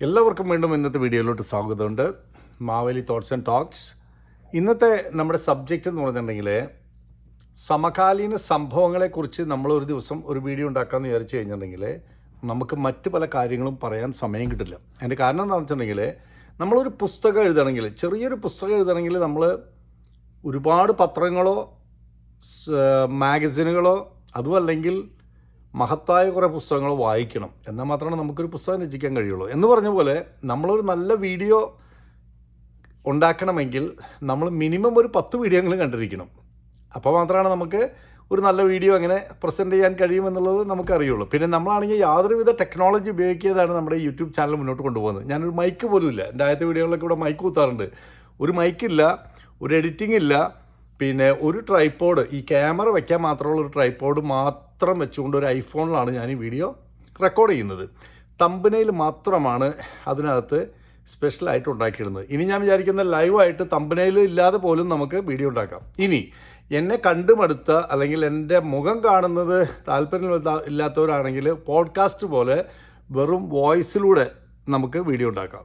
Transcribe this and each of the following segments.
എല്ലാവർക്കും വീണ്ടും ഇന്നത്തെ വീഡിയോയിലോട്ട് സ്വാഗതമുണ്ട്. മാവേലി തോട്ട്സ് ആൻഡ് ടോക്സ് ഇന്നത്തെ നമ്മുടെ സബ്ജക്റ്റ് എന്ന് പറഞ്ഞിട്ടുണ്ടെങ്കിൽ സമകാലീന സംഭവങ്ങളെക്കുറിച്ച് നമ്മൾ ഒരു ദിവസം ഒരു വീഡിയോ ഉണ്ടാക്കാമെന്ന് വിചാരിച്ചു കഴിഞ്ഞിട്ടുണ്ടെങ്കിൽ നമുക്ക് മറ്റ് പല കാര്യങ്ങളും പറയാൻ സമയം കിട്ടില്ല. അതിന്റെ കാരണം എന്താണെന്ന് വെച്ചിട്ടുണ്ടെങ്കിൽ നമ്മളൊരു പുസ്തകം എഴുതണമെങ്കിൽ ചെറിയൊരു പുസ്തകം എഴുതണമെങ്കിൽ നമ്മൾ ഒരുപാട് പത്രങ്ങളോ മാഗസിനുകളോ അതുമല്ലെങ്കിൽ മഹത്തായ കുറേ പുസ്തകങ്ങൾ വായിക്കണം. എന്നാൽ മാത്രമേ നമുക്കൊരു പുസ്തകം രചിക്കാൻ കഴിയുള്ളൂ. എന്ന് പറഞ്ഞ പോലെ നമ്മളൊരു നല്ല വീഡിയോ ഉണ്ടാക്കണമെങ്കിൽ നമ്മൾ മിനിമം ഒരു പത്ത് വീഡിയോയെങ്കിലും കണ്ടിരിക്കണം. അപ്പോൾ മാത്രമാണ് നമുക്ക് ഒരു നല്ല വീഡിയോ അങ്ങനെ പ്രസന്റ് ചെയ്യാൻ കഴിയുമെന്നുള്ളത് നമുക്കറിയുള്ളൂ പിന്നെ നമ്മളാണെങ്കിൽ യാതൊരുവിധ ടെക്നോളജി ഉപയോഗിക്കാതാണ് നമ്മുടെ യൂട്യൂബ് ചാനൽ മുന്നോട്ട് കൊണ്ടുപോകുന്നത്. ഞാനൊരു മൈക്ക് പോലും ഇല്ല. എന്റെ ആദ്യത്തെ വീഡിയോകളിലൊക്കെ ഇവിടെ മൈക്ക് കൂത്താറുണ്ട്. ഒരു മൈക്കില്ല ഒരു എഡിറ്റിംഗ് ഇല്ല പിന്നെ ഒരു ട്രൈപ്പോഡ് ഈ ക്യാമറ വയ്ക്കാൻ മാത്രമുള്ള ഒരു ട്രൈപ്പോഡ് മാത്രം വെച്ചുകൊണ്ട് ഒരു ഐഫോണിലാണ് ഞാൻ ഈ വീഡിയോ റെക്കോർഡ് ചെയ്യുന്നത്. തമ്പനയിൽ മാത്രമാണ് അതിനകത്ത് സ്പെഷ്യലായിട്ട് ഉണ്ടാക്കിയിടുന്നത് ഇനി ഞാൻ വിചാരിക്കുന്ന ലൈവായിട്ട് തമ്പനയിൽ ഇല്ലാതെ പോലും നമുക്ക് വീഡിയോ ഉണ്ടാക്കാം. ഇനി എന്നെ കണ്ടുമടുത്ത അല്ലെങ്കിൽ എന്റെ മുഖം കാണുന്നത് താല്പര്യം ഇല്ലാത്തവരാണെങ്കിൽ പോഡ്കാസ്റ്റ് പോലെ വെറും വോയിസിലൂടെ നമുക്ക് വീഡിയോ ഉണ്ടാക്കാം.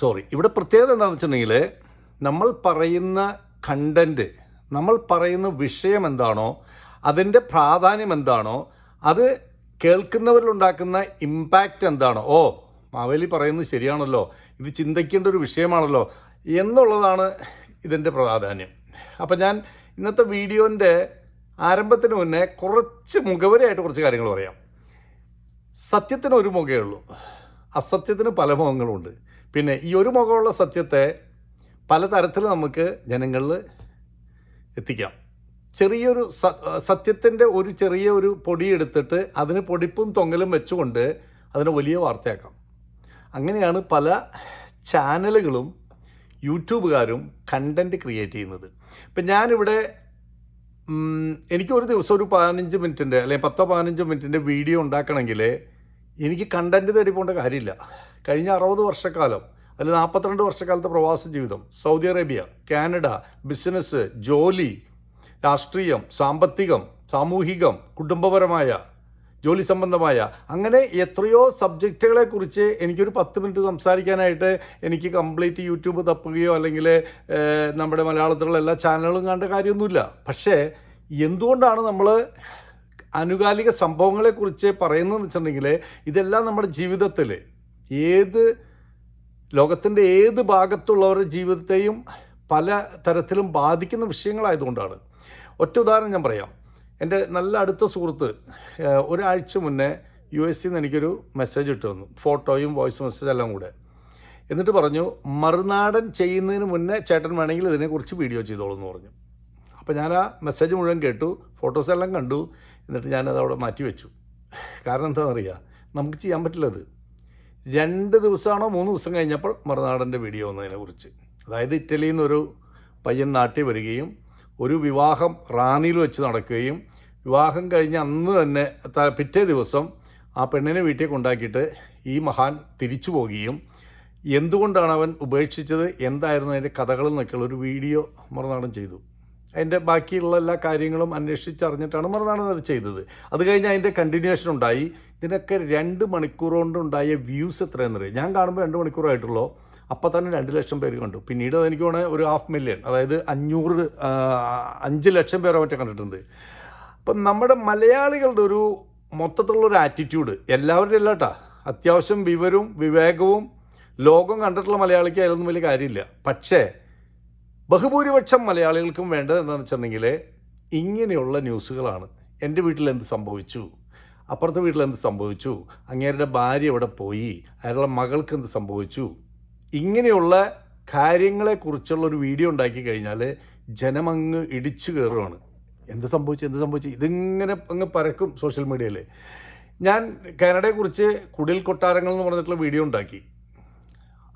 സോറി ഇവിടെ പ്രത്യേകത എന്താണെന്ന് വെച്ചിട്ടുണ്ടെങ്കിൽ നമ്മൾ പറയുന്ന കണ്ടന്റ് നമ്മൾ പറയുന്ന വിഷയം എന്താണോ അതിന്റെ പ്രാധാന്യം എന്താണോ അത് കേൾക്കുന്നവരിലുണ്ടാക്കുന്ന ഇമ്പാക്റ്റ് എന്താണോ ഓ മാവേലി പറയുന്നത് ശരിയാണല്ലോ ഇത് ചിന്തിക്കേണ്ട ഒരു വിഷയമാണല്ലോ എന്നുള്ളതാണ് ഇതിന്റെ പ്രാധാന്യം. അപ്പം ഞാൻ ഇന്നത്തെ വീഡിയോന്റെ ആരംഭത്തിന് മുന്നേ കുറച്ച് മുഖവരെയായിട്ട് കുറച്ച് കാര്യങ്ങൾ പറയാം. സത്യത്തിന് ഒരു മുഖമേ ഉള്ളൂ. അസത്യത്തിന് പല മുഖങ്ങളുണ്ട്. പിന്നെ ഈ ഒരു മുഖമുള്ള സത്യത്തെ പലതരത്തിൽ നമുക്ക് ജനങ്ങളിൽ എത്തിക്കാം. ചെറിയൊരു സത്യത്തിന്റെ ഒരു ചെറിയ ഒരു പൊടി എടുത്തിട്ട് അതിന് പൊടിപ്പും തൊങ്ങലും വെച്ചുകൊണ്ട് അതിനെ വലിയ വാർത്തയാക്കാം. അങ്ങനെയാണ് പല ചാനലുകളും യൂട്യൂബുകാരും കണ്ടന്റ് ക്രിയേറ്റ് ചെയ്യുന്നത്. ഇപ്പം ഞാനിവിടെ എനിക്കൊരു ദിവസം ഒരു പതിനഞ്ച് മിനിറ്റിന്റെ അല്ലെങ്കിൽ പത്തോ പതിനഞ്ചോ മിനിറ്റിന്റെ വീഡിയോ ഉണ്ടാക്കണമെങ്കിൽ എനിക്ക് കണ്ടന്റ് തേടി പോകേണ്ട കാര്യമില്ല. കഴിഞ്ഞ അറുപത് വർഷക്കാലം അതിൽ നാൽപ്പത്തിരണ്ട് വർഷക്കാലത്തെ പ്രവാസ ജീവിതം. സൗദി അറേബ്യ കാനഡ ബിസിനസ് ജോലി രാഷ്ട്രീയം സാമ്പത്തികം സാമൂഹികം കുടുംബപരമായ ജോലി സംബന്ധമായ അങ്ങനെ എത്രയോ സബ്ജക്റ്റുകളെക്കുറിച്ച് എനിക്കൊരു പത്ത് മിനിറ്റ് സംസാരിക്കാനായിട്ട് എനിക്ക് കംപ്ലീറ്റ് യൂട്യൂബ് തപ്പുകയോ അല്ലെങ്കിൽ നമ്മുടെ മലയാളത്തിലുള്ള എല്ലാ ചാനലുകളും കണ്ട കാര്യമൊന്നുമില്ല. പക്ഷേ എന്തുകൊണ്ടാണ് നമ്മൾ ആനുകാലിക സംഭവങ്ങളെക്കുറിച്ച് പറയുന്നതെന്ന് വെച്ചിട്ടുണ്ടെങ്കിൽ ഇതെല്ലാം നമ്മുടെ ജീവിതത്തിൽ ഏത് ലോകത്തിന്റെ ഏത് ഭാഗത്തുള്ളവരുടെ ജീവിതത്തെയും പല തരത്തിലും ബാധിക്കുന്ന വിഷയങ്ങളായതുകൊണ്ടാണ്. ഒറ്റ ഉദാഹരണം ഞാൻ പറയാം. എന്റെ നല്ല അടുത്ത സുഹൃത്ത് ഒരാഴ്ച മുന്നേ യു എസ് സിന്ന് എനിക്കൊരു മെസ്സേജ് ഇട്ട് തന്നു. ഫോട്ടോയും വോയിസ് മെസ്സേജ് എല്ലാം കൂടെ. എന്നിട്ട് പറഞ്ഞു മറുനാടൻ ചെയ്യുന്നതിന് മുന്നേ ചേട്ടൻ വേണമെങ്കിൽ ഇതിനെക്കുറിച്ച് വീഡിയോ ചെയ്തോളൂ എന്ന് പറഞ്ഞു. അപ്പോൾ ഞാൻ ആ മെസ്സേജ് മുഴുവൻ കേട്ടു ഫോട്ടോസ് എല്ലാം കണ്ടു എന്നിട്ട് ഞാനത് അവിടെ മാറ്റി വെച്ചു കാരണം എന്താണെന്നറിയാം നമുക്ക് ചെയ്യാൻ പറ്റില്ല അത്. രണ്ട് ദിവസമാണോ മൂന്ന് ദിവസം കഴിഞ്ഞപ്പോൾ മറുനാടന്റെ വീഡിയോ വന്നതിനെക്കുറിച്ച് അതായത് ഇറ്റലിയിൽ നിന്നൊരു പയ്യൻ നാട്ടിൽ വരികയും ഒരു വിവാഹം റാന്നിയിൽ വെച്ച് നടക്കുകയും വിവാഹം കഴിഞ്ഞ് അന്ന് തന്നെ പിറ്റേ ദിവസം ആ പെണ്ണിനെ വീട്ടിൽ കൊണ്ടാക്കിയിട്ട് ഈ മഹാൻ തിരിച്ചു പോകുകയും എന്തുകൊണ്ടാണ് അവൻ ഉപേക്ഷിച്ചത്? എന്തായിരുന്നു അതിന്റെ കഥകൾ എന്നൊക്കെയുള്ള ഒരു വീഡിയോ മറുനാടൻ ചെയ്തു. അതിന്റെ ബാക്കിയുള്ള എല്ലാ കാര്യങ്ങളും അന്വേഷിച്ചറിഞ്ഞിട്ടാണ് മറുനാടൻ അത് ചെയ്തത്. അത് കഴിഞ്ഞ് അതിന്റെ കണ്ടിന്യൂഷൻ ഉണ്ടായി. ഇതിനൊക്കെ രണ്ട് മണിക്കൂർ കൊണ്ടുണ്ടായ വ്യൂസ് എത്രയെന്നറിയാം ഞാൻ കാണുമ്പോൾ രണ്ട് മണിക്കൂറായിട്ടുള്ളൂ അപ്പോൾ തന്നെ രണ്ട് ലക്ഷം പേര് കണ്ടു. പിന്നീട് അത് എനിക്ക് വേണേൽ ഒരു ഹാഫ് മില്യൺ അതായത് അഞ്ഞൂറ് അഞ്ച് ലക്ഷം പേരോ മറ്റേ കണ്ടിട്ടുണ്ട്. അപ്പം നമ്മുടെ മലയാളികളുടെ ഒരു മൊത്തത്തിലുള്ള ഒരു ആറ്റിറ്റ്യൂഡ് എല്ലാവരുടെയും അല്ലാട്ടാ അത്യാവശ്യം വിവരവും വിവേകവും ലോകം കണ്ടിട്ടുള്ള മലയാളിക്ക് അതിലൊന്നും വലിയ കാര്യമില്ല. പക്ഷേ ബഹുഭൂരിപക്ഷം മലയാളികൾക്കും വേണ്ടത് എന്താണെന്ന് വെച്ചിട്ടുണ്ടെങ്കിൽ ഇങ്ങനെയുള്ള ന്യൂസുകളാണ്. എന്റെ വീട്ടിൽ എന്ത് സംഭവിച്ചു? അപ്പുറത്തെ വീട്ടിൽ എന്ത് സംഭവിച്ചു? അങ്ങേരുടെ ഭാര്യ എവിടെ പോയി? അയാളുടെ മകൾക്ക് എന്ത് സംഭവിച്ചു? ഇങ്ങനെയുള്ള കാര്യങ്ങളെക്കുറിച്ചുള്ള ഒരു വീഡിയോ ഉണ്ടാക്കി കഴിഞ്ഞാൽ ജനമങ്ങ് ഇടിച്ചു കയറുകയാണ് എന്ത് സംഭവിച്ചു? എന്ത് സംഭവിച്ചു? ഇതിങ്ങനെ അങ്ങ് പരക്കും സോഷ്യൽ മീഡിയയിൽ ഞാൻ കാനഡയെക്കുറിച്ച് കുടിൽ കൊട്ടാരങ്ങൾ എന്ന് പറഞ്ഞിട്ടുള്ള വീഡിയോ ഉണ്ടാക്കി.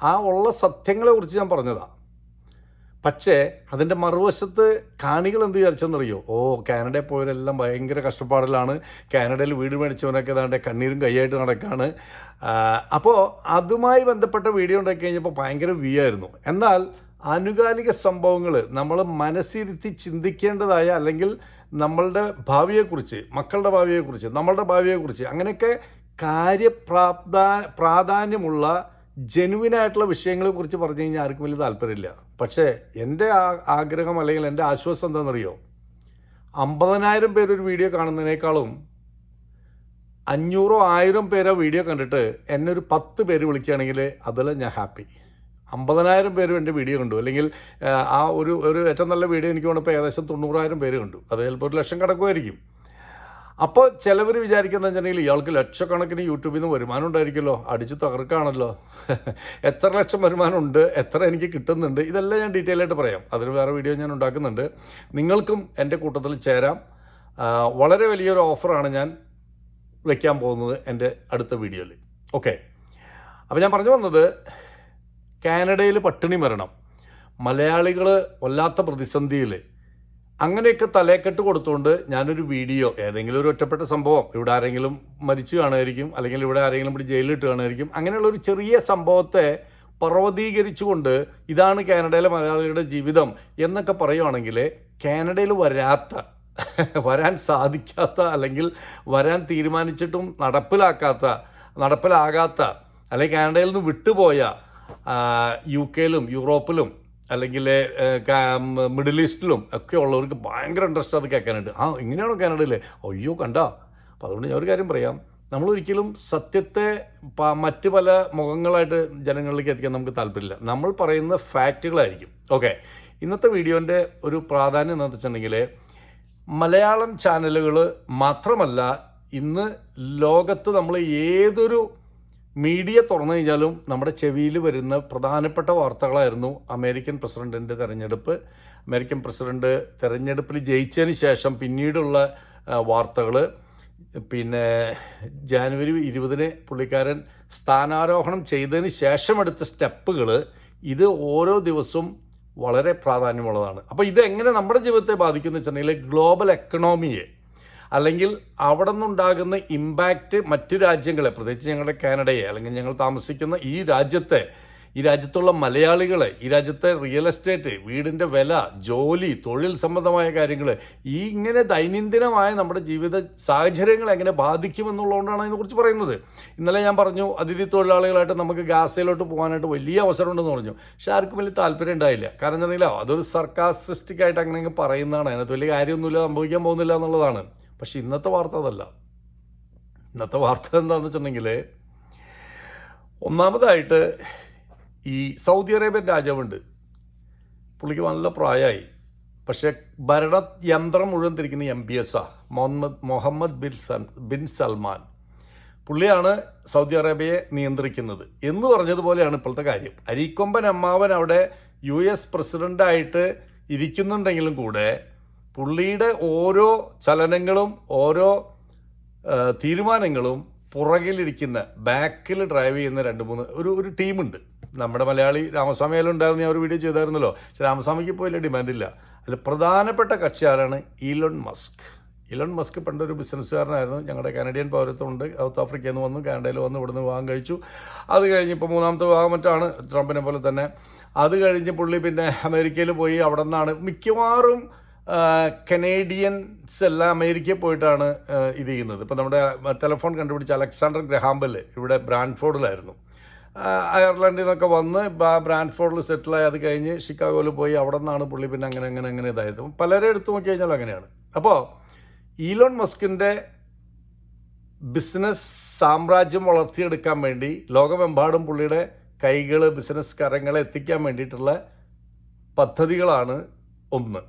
ആ ഉള്ള സത്യങ്ങളെക്കുറിച്ച് ഞാൻ പറഞ്ഞതാണ് പക്ഷേ അതിന്റെ മറുവശത്ത് കാണികൾ എന്ത് വിചാരിച്ചെന്നറിയോ? ഓ കാനഡയിൽ പോയവരെല്ലാം ഭയങ്കര കഷ്ടപ്പാടിലാണ്. കാനഡയിൽ വീട് മേടിച്ചവനൊക്കെ ഏതാണ്ട് കണ്ണീരും കൈയായിട്ട് നടക്കുകയാണ് അപ്പോൾ അതുമായി ബന്ധപ്പെട്ട വീഡിയോ ഉണ്ടാക്കി കഴിഞ്ഞപ്പോൾ ഭയങ്കര വ്യായിരുന്നു എന്നാൽ ആനുകാലിക സംഭവങ്ങൾ നമ്മൾ മനസ്സിരുത്തി ചിന്തിക്കേണ്ടതായ അല്ലെങ്കിൽ നമ്മളുടെ ഭാവിയെക്കുറിച്ച് മക്കളുടെ ഭാവിയെക്കുറിച്ച് നമ്മളുടെ ഭാവിയെക്കുറിച്ച് അങ്ങനെയൊക്കെ കാര്യപ്രാപ്ത പ്രാധാന്യമുള്ള ജെനുവിനായിട്ടുള്ള വിഷയങ്ങളെക്കുറിച്ച് പറഞ്ഞു കഴിഞ്ഞാൽ ആർക്കും വലിയ താല്പര്യമില്ല. പക്ഷേ എന്റെ ആഗ്രഹം അല്ലെങ്കിൽ എന്റെ ആശ്വാസം എന്താണെന്നറിയോ? അമ്പതിനായിരം പേരൊരു വീഡിയോ കാണുന്നതിനേക്കാളും അഞ്ഞൂറോ ആയിരം പേരോ വീഡിയോ കണ്ടിട്ട് എന്നെ ഒരു പത്ത് പേര് വിളിക്കുകയാണെങ്കിൽ അതിൽ ഞാൻ ഹാപ്പി. അമ്പതിനായിരം പേരും എന്റെ വീഡിയോ കണ്ടു. അല്ലെങ്കിൽ ആ, ഒരു ഒരു ഏറ്റവും നല്ല വീഡിയോ എനിക്ക് വേണപ്പോൾ ഏകദേശം തൊണ്ണൂറായിരം പേര് കണ്ടു. അത് ചിലപ്പോൾ ഒരു ലക്ഷം കടക്കുമായിരിക്കും അപ്പോൾ ചിലവർ വിചാരിക്കുന്നത് വെച്ചിട്ടുണ്ടെങ്കിൽ ഇയാൾക്ക് ലക്ഷക്കണക്കിന് യൂട്യൂബിൽ നിന്ന് വരുമാനം ഉണ്ടായിരിക്കുമല്ലോ. അടിച്ച് തകർക്കാണല്ലോ. എത്ര ലക്ഷം വരുമാനം ഉണ്ട് എത്ര എനിക്ക് കിട്ടുന്നുണ്ട് ഇതെല്ലാം ഞാൻ ഡീറ്റെയിൽ ആയിട്ട് പറയാം. അതിന് വേറെ വീഡിയോ ഞാൻ ഉണ്ടാക്കുന്നുണ്ട്. നിങ്ങൾക്കും എന്റെ കൂട്ടത്തിൽ ചേരാം. വളരെ വലിയൊരു ഓഫറാണ് ഞാൻ വയ്ക്കാൻ പോകുന്നത് എന്റെ അടുത്ത വീഡിയോയിൽ ഓക്കെ അപ്പോൾ ഞാൻ പറഞ്ഞു വന്നത് കാനഡയിൽ പട്ടിണി മരണം. മലയാളികൾ വല്ലാത്ത പ്രതിസന്ധിയിൽ അങ്ങനെയൊക്കെ തലേക്കെട്ട് കൊടുത്തുകൊണ്ട് ഞാനൊരു വീഡിയോ ഏതെങ്കിലും ഒരു ഒറ്റപ്പെട്ട സംഭവം ഇവിടെ ആരെങ്കിലും മരിച്ചു കാണുമായിരിക്കും അല്ലെങ്കിൽ ഇവിടെ ആരെങ്കിലും ഇവിടെ ജയിലിലിട്ട് കാണുമായിരിക്കും അങ്ങനെയുള്ള ഒരു ചെറിയ സംഭവത്തെ പർവതീകരിച്ചുകൊണ്ട് ഇതാണ് കാനഡയിലെ മലയാളികളുടെ ജീവിതം എന്നൊക്കെ പറയുവാണെങ്കിൽ കാനഡയിൽ വരാത്ത വരാൻ സാധിക്കാത്ത അല്ലെങ്കിൽ വരാൻ തീരുമാനിച്ചിട്ടും നടപ്പിലാക്കാത്ത നടപ്പിലാകാത്ത അല്ലെങ്കിൽ കാനഡയിൽ നിന്ന് വിട്ടുപോയ യു കെയിലും യൂറോപ്പിലും അല്ലെങ്കിൽ മിഡിൽ ഈസ്റ്റിലും ഒക്കെ ഉള്ളവർക്ക് ഭയങ്കര ഇൻട്രസ്റ്റ് അത് കേൾക്കാനുണ്ട് ആ ഇങ്ങനെയാണോ കാനഡയിൽ അയ്യോ കണ്ട. അപ്പം അതുകൊണ്ട് ഞാൻ ഒരു കാര്യം പറയാം. നമ്മൾ ഒരിക്കലും സത്യത്തെ മറ്റ് പല മുഖങ്ങളായിട്ട് ജനങ്ങളിലേക്ക് എത്തിക്കാൻ നമുക്ക് താല്പര്യമില്ല. നമ്മൾ പറയുന്ന ഫാക്റ്റുകളായിരിക്കും. ഓക്കെ. ഇന്നത്തെ വീഡിയോന്റെ ഒരു പ്രാധാന്യം എന്താണെന്ന് വെച്ചിട്ടുണ്ടെങ്കിൽ മലയാളം ചാനലുകൾ മാത്രമല്ല ഇന്ന് ലോകത്ത് നമ്മൾ ഏതൊരു മീഡിയ തുറന്നു കഴിഞ്ഞാലും നമ്മുടെ ചെവിയിൽ വരുന്ന പ്രധാനപ്പെട്ട വാർത്തകളായിരുന്നു അമേരിക്കൻ പ്രസിഡന്റിന്റെ തെരഞ്ഞെടുപ്പ്. അമേരിക്കൻ പ്രസിഡന്റ് തെരഞ്ഞെടുപ്പിൽ ജയിച്ചതിന് ശേഷം പിന്നീടുള്ള വാർത്തകൾ പിന്നെ ജാനുവരി ഇരുപതിന് പുള്ളിക്കാരൻ സ്ഥാനാരോഹണം ചെയ്തതിന് ശേഷം എടുത്ത സ്റ്റെപ്പുകൾ ഇത് ഓരോ ദിവസവും വളരെ പ്രാധാന്യമുള്ളതാണ്. അപ്പോൾ ഇതെങ്ങനെ നമ്മുടെ ജീവിതത്തെ ബാധിക്കുന്നു വെച്ചിട്ടുണ്ടെങ്കിൽ ഗ്ലോബൽ എക്കണോമിയെ അല്ലെങ്കിൽ അവിടെ നിന്നുണ്ടാകുന്ന ഇമ്പാക്റ്റ് മറ്റു രാജ്യങ്ങളെ പ്രത്യേകിച്ച് ഞങ്ങളുടെ കാനഡയെ അല്ലെങ്കിൽ ഞങ്ങൾ താമസിക്കുന്ന ഈ രാജ്യത്തെ ഈ രാജ്യത്തുള്ള മലയാളികളെ ഈ രാജ്യത്തെ റിയൽ എസ്റ്റേറ്റ് വീടിന്റെ വില ജോലി തൊഴിൽ സംബന്ധമായ കാര്യങ്ങൾ ഈ ഇങ്ങനെ ദൈനംദിനമായ നമ്മുടെ ജീവിത സാഹചര്യങ്ങൾ എങ്ങനെ ബാധിക്കുമെന്നുള്ളതുകൊണ്ടാണ് അതിനെക്കുറിച്ച് പറയുന്നത്. ഇന്നലെ ഞാൻ പറഞ്ഞു അതിഥി തൊഴിലാളികളായിട്ട് നമുക്ക് ഗാസയിലോട്ട് പോകാനായിട്ട് വലിയ അവസരമുണ്ടെന്ന് പറഞ്ഞു. പക്ഷേ ആർക്കും വലിയ താല്പര്യം ഉണ്ടായില്ല. കാരണം എന്താണെങ്കിലോ അതൊരു സർക്കാസിസ്റ്റിക് ആയിട്ട് അങ്ങനെ അങ്ങ് പറയുന്നതാണ്. അതിനകത്ത് വലിയ കാര്യമൊന്നുമില്ല സംഭവിക്കാൻ പോകുന്നില്ല എന്നുള്ളതാണ്. പക്ഷെ ഇന്നത്തെ വാർത്ത അതല്ല. ഇന്നത്തെ വാർത്ത എന്താണെന്ന് വെച്ചിട്ടുണ്ടെങ്കിൽ ഒന്നാമതായിട്ട് ഈ സൗദി അറേബ്യൻ രാജാവുണ്ട്. പുള്ളിക്ക് നല്ല പ്രായമായി പക്ഷേ ഭരണ യന്ത്രം മുഴുവൻ തിരിക്കുന്ന എം ബി എസ് ആ മുഹമ്മദ് മുഹമ്മദ് ബിൻ സൽ ബിൻ സൽമാൻ. പുള്ളിയാണ് സൗദി അറേബ്യയെ നിയന്ത്രിക്കുന്നത്. എന്ന് പറഞ്ഞതുപോലെയാണ് ഇപ്പോഴത്തെ കാര്യം. അരീക്കൊമ്പൻ അമ്മാവൻ അവിടെ യു എസ് പ്രസിഡന്റായിട്ട് ഇരിക്കുന്നുണ്ടെങ്കിലും കൂടെ പുള്ളിയുടെ ഓരോ ചലനങ്ങളും ഓരോ തീരുമാനങ്ങളും പുറകിലിരിക്കുന്ന ബാക്കിൽ ഡ്രൈവ് ചെയ്യുന്ന രണ്ട് മൂന്ന് ഒരു ഒരു ടീമുണ്ട്. നമ്മുടെ മലയാളി രാമസ്വാമി ആയാലും ഉണ്ടായിരുന്നു ഞാൻ ഒരു വീഡിയോ ചെയ്തായിരുന്നല്ലോ. പക്ഷെ രാമസ്വാമിക്ക് പോയില്ല ഡിമാൻഡില്ല അതിൽ പ്രധാനപ്പെട്ട കക്ഷി ആരാണ്? ഇലോൺ മസ്ക് ഇലോൺ മസ്ക് പണ്ടൊരു ബിസിനസ്സുകാരനായിരുന്നു ഞങ്ങളുടെ കാനഡിയൻ പൗരത്വമുണ്ട്. സൗത്ത് ആഫ്രിക്കയിൽ നിന്ന് വന്നു കാനഡയിൽ വന്ന് ഇവിടുന്ന് വിവാഹം കഴിച്ചു. അത് കഴിഞ്ഞ് ഇപ്പോൾ മൂന്നാമത്തെ വിവാഹം മറ്റാണ് ട്രംപിനെ പോലെ തന്നെ. അത് കഴിഞ്ഞ് പുള്ളി പിന്നെ അമേരിക്കയിൽ പോയി അവിടെ നിന്നാണ് മിക്കവാറും കനേഡിയൻസ് എല്ലാം അമേരിക്കയിൽ പോയിട്ടാണ് ഇത് ചെയ്യുന്നത്. ഇപ്പോൾ നമ്മുടെ ടെലിഫോൺ കണ്ടുപിടിച്ച അലക്സാണ്ടർ ഗ്രഹാംബൽ ഇവിടെ ബ്രാൻഫോർഡിലായിരുന്നു. അയർലൻഡിൽ നിന്നൊക്കെ വന്ന് ബ്രാൻഫോർഡിൽ സെറ്റിലായി അത് കഴിഞ്ഞ് ഷിക്കാഗോയിൽ പോയി അവിടെ നിന്നാണ് പുള്ളി പിന്നെ അങ്ങനെ അങ്ങനെ അങ്ങനെ ഇതായത്. പലരെ എടുത്തു നോക്കി കഴിഞ്ഞാൽ അങ്ങനെയാണ്. അപ്പോൾ ഈലോൺ മസ്കിന്റെ ബിസിനസ് സാമ്രാജ്യം വളർത്തിയെടുക്കാൻ വേണ്ടി ലോകമെമ്പാടും പുള്ളിയുടെ കൈകൾ ബിസിനസ് കരങ്ങളെ എത്തിക്കാൻ വേണ്ടിയിട്ടുള്ള പദ്ധതികളാണ് ഒന്ന്.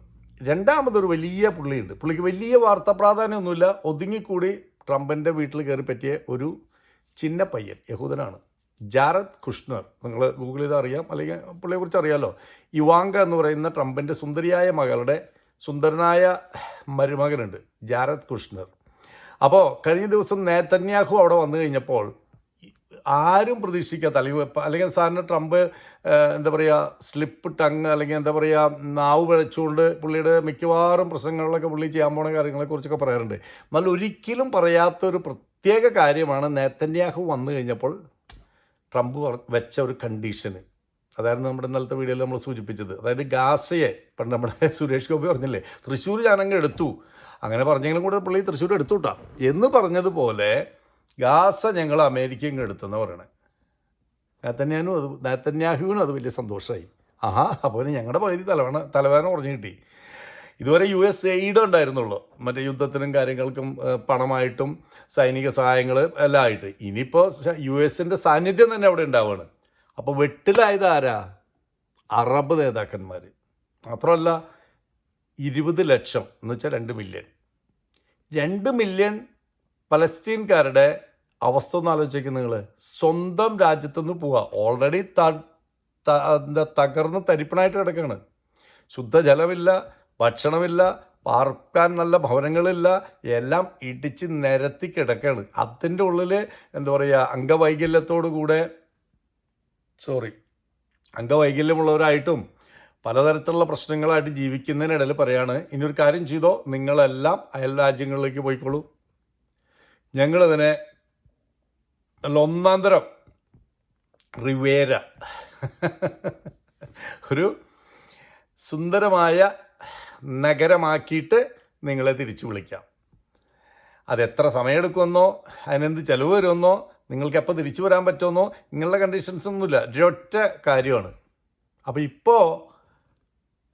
രണ്ടാമതൊരു വലിയ പുള്ളിയുണ്ട്. പുള്ളിക്ക് വലിയ വാർത്താ പ്രാധാന്യമൊന്നുമില്ല. ഒതുങ്ങിക്കൂടി ട്രംപിന്റെ വീട്ടിൽ കയറി പറ്റിയ ഒരു ചിന്ന പയ്യൻ യഹൂദനാണ്. ജാരത് കുഷ്ണർ. നിങ്ങൾ ഗൂഗിൾ ചെയ്ത് അറിയാം. അല്ലെങ്കിൽ പുള്ളിയെക്കുറിച്ച് അറിയാമല്ലോ ഇവാങ്ക എന്ന് പറയുന്ന ട്രംപിന്റെ സുന്ദരിയായ മകളുടെ സുന്ദരനായ മരുമകനുണ്ട് ജാരത് കുഷ്ണർ. അപ്പോൾ കഴിഞ്ഞ ദിവസം നേതന്യാഹു അവിടെ വന്നു കഴിഞ്ഞപ്പോൾ ആരും പ്രതീക്ഷിക്കാത്ത അല്ലെങ്കിൽ അല്ലെങ്കിൽ സാറിന് ട്രംപ് എന്താ പറയുക സ്ലിപ്പ് ടങ് അല്ലെങ്കിൽ എന്താ പറയുക നാവ് പിഴച്ചുകൊണ്ട് പുള്ളിയുടെ മിക്കവാറും പ്രസംഗങ്ങളിലൊക്കെ പുള്ളി ചെയ്യാൻ പോണ കാര്യങ്ങളെക്കുറിച്ചൊക്കെ പറയാറുണ്ട്. എന്നാൽ ഒരിക്കലും പറയാത്തൊരു പ്രത്യേക കാര്യമാണ് നേത്തന്യാഹു വന്നു കഴിഞ്ഞപ്പോൾ ട്രംപ് വെച്ച ഒരു കണ്ടീഷന്. അതായിരുന്നു നമ്മുടെ ഇന്നലത്തെ വീഡിയോയിൽ നമ്മൾ സൂചിപ്പിച്ചത്. അതായത് ഗാസയെ പണ്ട് നമ്മുടെ സുരേഷ് ഗോപി പറഞ്ഞില്ലേ തൃശ്ശൂർ ഞാനങ്ങ് എടുത്തു. അങ്ങനെ പറഞ്ഞെങ്കിലും കൂടെ പുള്ളി തൃശ്ശൂർ എടുത്തു കേട്ടോ എന്ന് പറഞ്ഞതുപോലെ ഗാസ ഞങ്ങൾ അമേരിക്കയും എടുത്തെന്ന് പറയണേ. നേത്തന്യാനും അത് നേത്തന്യാഹുവിനും അത് വലിയ സന്തോഷമായി ആഹാ അപ്പോൾ ഞങ്ങളുടെ പകുതി തലവണ തലവേദന കുറഞ്ഞു കിട്ടി. ഇതുവരെ യു എസ് എയ്ഡ് ഉണ്ടായിരുന്നുള്ളൂ. മറ്റേ യുദ്ധത്തിനും കാര്യങ്ങൾക്കും പണമായിട്ടും സൈനിക സഹായങ്ങൾ എല്ലാം ആയിട്ട്. ഇനിയിപ്പോൾ യു എസിന്റെ സാന്നിധ്യം തന്നെ അവിടെ ഉണ്ടാവുകയാണ് അപ്പോൾ വെട്ടിലായത് ആരാ? അറബ് നേതാക്കന്മാർ മാത്രമല്ല ഇരുപത് ലക്ഷം എന്ന് വെച്ചാൽ രണ്ട് മില്യൺ. രണ്ട് മില്യൺ പലസ്തീൻകാരുടെ അവസ്ഥ ഒന്ന് ആലോചിക്കുക നിങ്ങൾ സ്വന്തം രാജ്യത്തുനിന്ന് പോവുക ഓൾറെഡി എന്താ തകർന്ന് തരിപ്പണായിട്ട് കിടക്കുകയാണ് ശുദ്ധജലമില്ല ഭക്ഷണമില്ല പാർക്കാൻ നല്ല ഭവനങ്ങളില്ല എല്ലാം ഇടിച്ച് നിരത്തി കിടക്കുകയാണ് അതിന്റെ ഉള്ളിൽ എന്താ പറയുക അംഗവൈകല്യത്തോടു കൂടെ സോറി അംഗവൈകല്യമുള്ളവരായിട്ടും പലതരത്തിലുള്ള പ്രശ്നങ്ങളായിട്ട് ജീവിക്കുന്നതിനിടയിൽ ഇനി ഒരു കാര്യം ചെയ്തോ നിങ്ങളെല്ലാം അയൽ രാജ്യങ്ങളിലേക്ക് പോയിക്കോളൂ. ഞങ്ങളിതിനെ നല്ല ഒന്നാം തരം റിവേര. ഒരു സുന്ദരമായ നഗരമാക്കിയിട്ട് നിങ്ങളെ തിരിച്ചു വിളിക്കാം. അതെത്ര സമയമെടുക്കുമെന്നോ അതിനെന്ത് ചിലവ് വരുമെന്നോ നിങ്ങൾക്ക് എപ്പോൾ തിരിച്ചു വരാൻ പറ്റുമെന്നോ നിങ്ങളുടെ കണ്ടീഷൻസ് ഒന്നുമില്ല. ഒരൊറ്റ കാര്യമാണ്. അപ്പോൾ ഇപ്പോൾ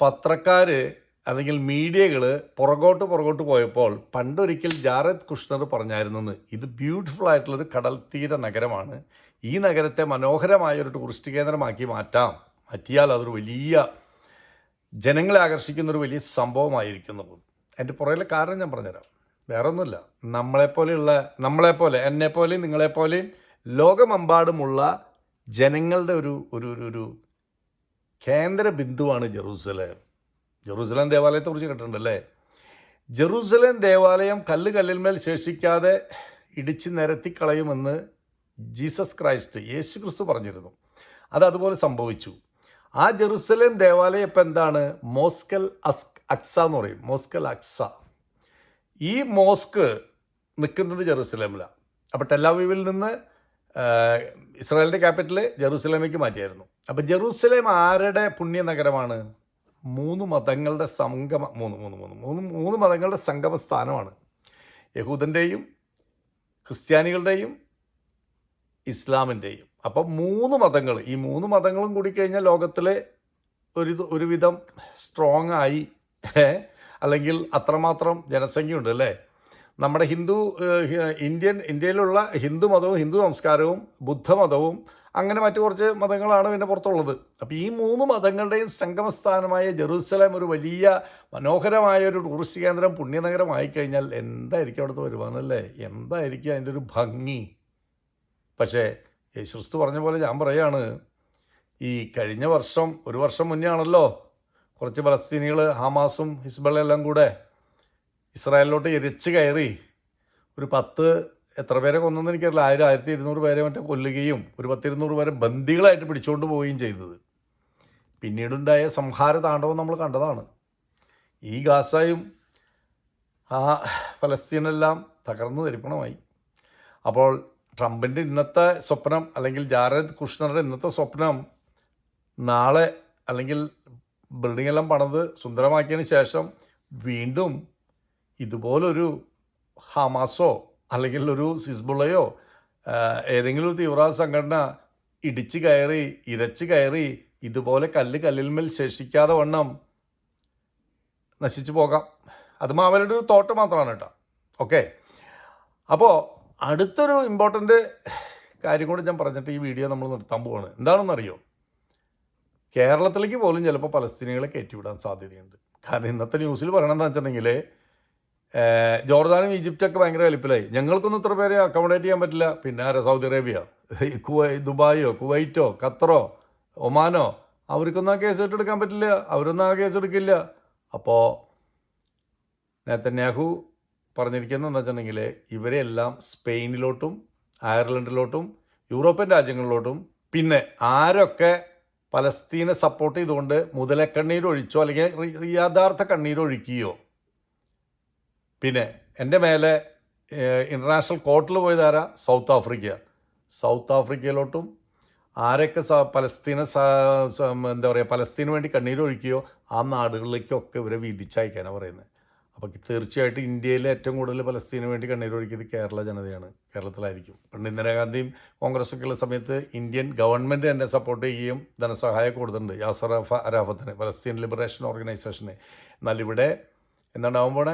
പത്രക്കാർ അല്ലെങ്കിൽ മീഡിയകൾ പുറകോട്ട് പുറകോട്ട് പോയപ്പോൾ പണ്ടൊരിക്കൽ ജാറദ് കുഷ്ണർ പറഞ്ഞായിരുന്നു ഇത് ബ്യൂട്ടിഫുൾ ആയിട്ടുള്ളൊരു കടൽ തീര നഗരമാണ്. ഈ നഗരത്തെ മനോഹരമായ ഒരു ടൂറിസ്റ്റ് കേന്ദ്രമാക്കി മാറ്റാം. മാറ്റിയാൽ അതൊരു വലിയ ജനങ്ങളെ ആകർഷിക്കുന്ന ഒരു വലിയ സംഭവമായിരിക്കുന്നത് എന്റെ പുറകിലെ കാരണം ഞാൻ പറഞ്ഞുതരാം. വേറെ ഒന്നുമില്ല നമ്മളെപ്പോലെയുള്ള നമ്മളെപ്പോലെ എന്നെപ്പോലെയും നിങ്ങളെപ്പോലെയും ലോകമെമ്പാടുമുള്ള ജനങ്ങളുടെ ഒരു ഒരു ഒരു കേന്ദ്ര ബിന്ദുവാണ് ജെറൂസലേം. ജെറൂസലേം ദേവാലയത്തെക്കുറിച്ച് കേട്ടിട്ടുണ്ടല്ലേ? ജെറൂസലേം ദേവാലയം കല്ല് കല്ലിന്മേൽ ശേഷിക്കാതെ ഇടിച്ച് നിരത്തി കളയുമെന്ന് ജീസസ് ക്രൈസ്റ്റ് യേശു ക്രിസ്തു പറഞ്ഞിരുന്നു. അത് അതുപോലെ സംഭവിച്ചു. ആ ജെറുസലേം ദേവാലയം ഇപ്പം എന്താണ്? മോസ്കൽ അസ് അക്സ എന്ന് പറയും. മോസ്കൽ അക്സ. ഈ മോസ്ക് നിൽക്കുന്നത് ജെറൂസലേമിലാണ് അപ്പോൾ ടെല്ലാവീവിൽ നിന്ന് ഇസ്രായേലിന്റെ ക്യാപിറ്റൽ ജെറൂസലേമേക്ക് മാറ്റിയായിരുന്നു. അപ്പോൾ ജെറൂസലേം ആരുടെ പുണ്യ നഗരമാണ് മൂന്ന് മതങ്ങളുടെ സംഗമ മൂന്ന് മൂന്ന് മൂന്ന് മൂന്ന് മൂന്ന് മതങ്ങളുടെ സംഗമ സ്ഥാനമാണ് യഹൂദന്റെയും ക്രിസ്ത്യാനികളുടെയും ഇസ്ലാമിന്റെയും അപ്പം മൂന്ന് മതങ്ങൾ ഈ മൂന്ന് മതങ്ങളും കൂടി കഴിഞ്ഞാൽ ലോകത്തിലെ ഒരു ഒരുവിധം സ്ട്രോങ് ആയി അല്ലെങ്കിൽ അത്രമാത്രം ജനസംഖ്യയുണ്ട് അല്ലേ? നമ്മുടെ ഹിന്ദു ഇന്ത്യൻ ഇന്ത്യയിലുള്ള ഹിന്ദു മതവും ഹിന്ദു സംസ്കാരവും ബുദ്ധമതവും അങ്ങനെ മറ്റു കുറച്ച് മതങ്ങളാണ് പിന്നെ പുറത്തുള്ളത്. അപ്പോൾ ഈ മൂന്ന് മതങ്ങളുടെയും സംഗമസ്ഥാനമായ ജെറൂസലേം ഒരു വലിയ മനോഹരമായ ഒരു ടൂറിസ്റ്റ് കേന്ദ്രം പുണ്യനഗരമായി കഴിഞ്ഞാൽ എന്തായിരിക്കും അവിടുത്തെ വരുമാനം അല്ലേ? എന്തായിരിക്കും അതിന്റെ ഒരു ഭംഗി? പക്ഷേ യേശുക്രിസ്തു പറഞ്ഞ പോലെ ഞാൻ പറയാണ് ഈ കഴിഞ്ഞ വർഷം ഒരു വർഷം മുന്നേ ആണല്ലോ കുറച്ച് പലസ്തീനികൾ ഹമാസും ഹിസ്ബളെല്ലാം കൂടെ ഇസ്രായേലിലോട്ട് എരിച്ച് കയറി ഒരു പത്ത് എത്ര പേരെ കൊന്നെന്ന് എനിക്കറിയില്ല. ആയിരം ആയിരത്തി ഇരുന്നൂറ് പേരെ മറ്റേ കൊല്ലുകയും ഒരു പത്തിരുന്നൂറ് പേരെ ബന്ദികളായിട്ട് പിടിച്ചുകൊണ്ട് പോവുകയും ചെയ്തത്. പിന്നീടുണ്ടായ സംഹാര താണ്ഡവം നമ്മൾ കണ്ടതാണ്. ഈ ഗാസയും ആ ഫലസ്തീനെല്ലാം തകർന്നു തരിപ്പണമായി. അപ്പോൾ ട്രംപിന്റെ ഇന്നത്തെ സ്വപ്നം അല്ലെങ്കിൽ ജാരദ് കുഷ്ണറുടെ ഇന്നത്തെ സ്വപ്നം നാളെ അല്ലെങ്കിൽ ബിൽഡിംഗ് എല്ലാം പണത് സുന്ദരമാക്കിയതിന് ശേഷം വീണ്ടും ഇതുപോലൊരു ഹമാസോ അല്ലെങ്കിൽ ഒരു സിസ്ബുള്ളയോ ആ, ഏതെങ്കിലും ഒരു തീവ്രവാദ സംഘടന ഇടിച്ച് കയറി ഇരച്ച് കയറി ഇതുപോലെ കല്ല് കല്ലിന്മേൽ ശേഷിക്കാതെ വണ്ണം നശിച്ചു പോകാം. അത് മാവലയുടെ ഒരു തോട്ട് മാത്രമാണ് കേട്ടോ. ഓക്കെ. അപ്പോൾ അടുത്തൊരു ഇമ്പോർട്ടന്റ് കാര്യം കൂടി ഞാൻ പറഞ്ഞിട്ട് ഈ വീഡിയോ നമ്മൾ നിർത്താൻ പോവാണ്. എന്താണെന്നറിയോ? കേരളത്തിലേക്ക് പോലും ചിലപ്പോൾ പലസ്തീനികളെ കയറ്റിവിടാൻ സാധ്യതയുണ്ട്. കാരണം ഇന്നത്തെ ന്യൂസിൽ പറയണമെന്ന് വെച്ചിട്ടുണ്ടെങ്കിൽ ജോർദാനും ഈജിപ്റ്റൊക്കെ ഭയങ്കര വലിപ്പിലായി ഞങ്ങൾക്കൊന്നും ഇത്ര പേരെ അക്കോമഡേറ്റ് ചെയ്യാൻ പറ്റില്ല. പിന്നെ ആരാ? Saudi Arabia. കുവൈ ദുബായോ കുവൈറ്റോ ഖത്തറോ ഒമാനോ അവർക്കൊന്നും ആ കേസ് ഏറ്റെടുക്കാൻ പറ്റില്ല. അവരൊന്നും ആ കേസ് എടുക്കില്ല. അപ്പോൾ നേത്തന്യാഹു പറഞ്ഞിരിക്കുന്നത് എന്താ വെച്ചിട്ടുണ്ടെങ്കിൽ ഇവരെല്ലാം സ്പെയിനിലോട്ടും അയർലൻഡിലോട്ടും യൂറോപ്യൻ രാജ്യങ്ങളിലോട്ടും പിന്നെ ആരൊക്കെ പലസ്തീനെ സപ്പോർട്ട് ചെയ്തുകൊണ്ട് മുതലക്കണ്ണീരൊഴിച്ചോ അല്ലെങ്കിൽ യഥാർത്ഥ കണ്ണീർ ഒഴുക്കിയോ പിന്നെ എന്റെ മേലെ ഇന്റർനാഷണൽ കോർട്ടിൽ പോയതാരാ സൗത്ത് ആഫ്രിക്ക സൗത്ത് ആഫ്രിക്കയിലോട്ടും ആരൊക്കെ സ പലസ്തീന എന്താ പറയുക പലസ്തീന് വേണ്ടി കണ്ണീരൊഴുക്കിയോ ആ നാടുകളിലേക്കൊക്കെ ഇവരെ വീതിച്ചയക്കാനാണ് പറയുന്നത്. അപ്പോൾ തീർച്ചയായിട്ടും ഇന്ത്യയിലെ ഏറ്റവും കൂടുതൽ പലസ്തീന് വേണ്ടി കണ്ണീരൊഴുക്കിയത് കേരള ജനതയാണ്. കേരളത്തിലായിരിക്കും. പണ്ട് ഇന്ദിരാഗാന്ധിയും കോൺഗ്രസ്സൊക്കെയുള്ള സമയത്ത് ഇന്ത്യൻ ഗവൺമെന്റ് തന്നെ സപ്പോർട്ട് ചെയ്യുകയും ധനസഹായം കൊടുത്തിട്ടുണ്ട്. യാസർ അരാഫത്തിന് പലസ്തീൻ ലിബറേഷൻ ഓർഗനൈസേഷന് എന്നാൽ ഇവിടെ എന്താണ് എന്തുണ്ടാകുമ്പോൾ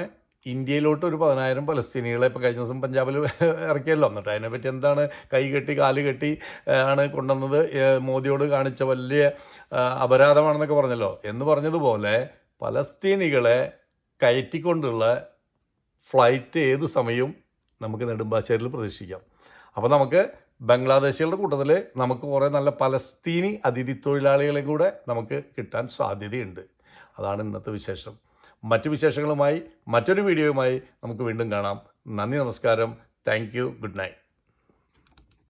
ഇന്ത്യയിലോട്ട് ഒരു പതിനായിരം പലസ്തീനികളെ ഇപ്പോൾ കഴിഞ്ഞ ദിവസം പഞ്ചാബിൽ ഇറക്കിയല്ലോ. എന്നിട്ട് അതിനെപ്പറ്റി എന്താണ് കൈ കെട്ടി കാൽ കെട്ടി ആണ് കൊണ്ടുവന്നത്? മോദിയോട് കാണിച്ച വലിയ അപരാധമാണെന്നൊക്കെ പറഞ്ഞല്ലോ. എന്ന് പറഞ്ഞതുപോലെ പലസ്തീനികളെ കയറ്റിക്കൊണ്ടുള്ള ഫ്ലൈറ്റ് ഏത് സമയവും നമുക്ക് നെടുമ്പാശ്ശേരിയിൽ പ്രതീക്ഷിക്കാം. അപ്പോൾ നമുക്ക് ബംഗ്ലാദേശികളുടെ കൂട്ടത്തിൽ നമുക്ക് കുറേ നല്ല പലസ്തീനി അതിഥി തൊഴിലാളികളെ കൂടെ നമുക്ക് കിട്ടാൻ സാധ്യതയുണ്ട്. അതാണ് ഇന്നത്തെ വിശേഷം. മറ്റു വിശേഷങ്ങളുമായി മറ്റൊരു വീഡിയോയുമായി നമുക്ക് വീണ്ടും കാണാം. നന്ദി നമസ്കാരം. Thank good night.